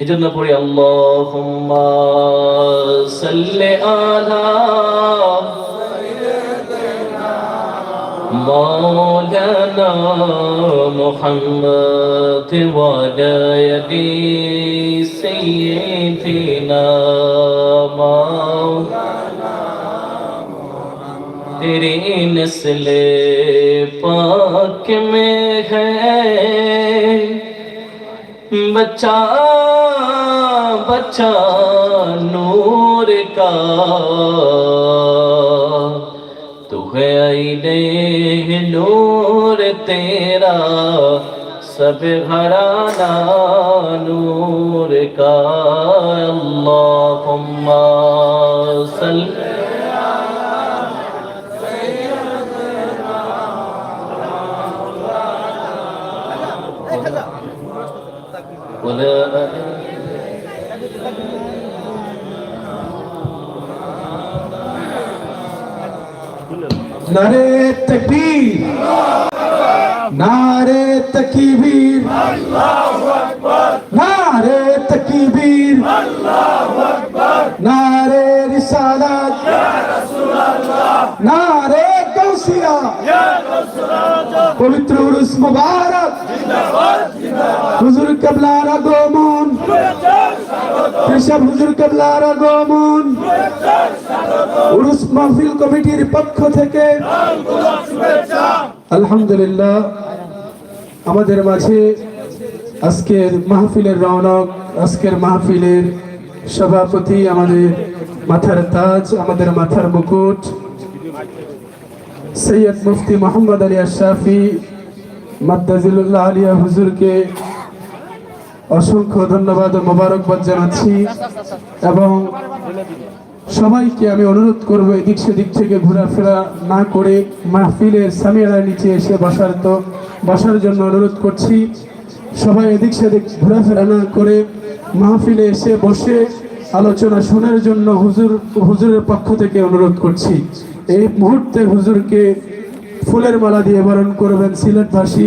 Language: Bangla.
এজন্য পড়ি আল্লাহুম্মা সাল্লি আলা مولانا محمد وعلى يدي سيدنا مولانا تیری نسل پاک میں ہے بچہ बच्चा नूर का तू है आईने नूर तेरा सब घराना नूर का अल्लाहुम्मा सल्ली ولا নারে তকবীর। নারে তকবীর। নারে তকবীর। নারে রিসালাত। নারে গৌসিয়া পবিত্র উরুস মুবারক। হুজুর কেবলার আগমন। কৃষক হুজুর কেবলার আগমন। উরুস মাহফিল কমিটির পক্ষ থেকে আলহামদুলিল্লাহ, আমাদের মাঝে আজকের মাহফিলের রৌনক আজকের মাহফিলের সভাপতি আমাদের মাথার তাজ, আমাদের মাথার মুকুট, সৈয়দ মুফতি মোহাম্মদ আলী আশরাফি মাদ্দাজিল্লাহ আলিয়া হুজুরকে অসংখ্য ধন্যবাদ ও মোবারকবাদ জানাচ্ছি। এবং সবাইকে আমি অনুরোধ করব এদিক সেদিক থেকে ঘোরাফেরা না করে মাহফিলের সামিয়ার নিচে এসে বসার তো বসার জন্য অনুরোধ করছি। সবাই এদিক সেদিক ঘোরাফেরা না করে মাহফিলে এসে বসে আলোচনা শোনার জন্য হুজুর হুজুরের পক্ষ থেকে অনুরোধ করছি। এই মুহূর্তে হুজুরকে ফুলের মালা দিয়ে বরণ করবেন সিলেটবাসী।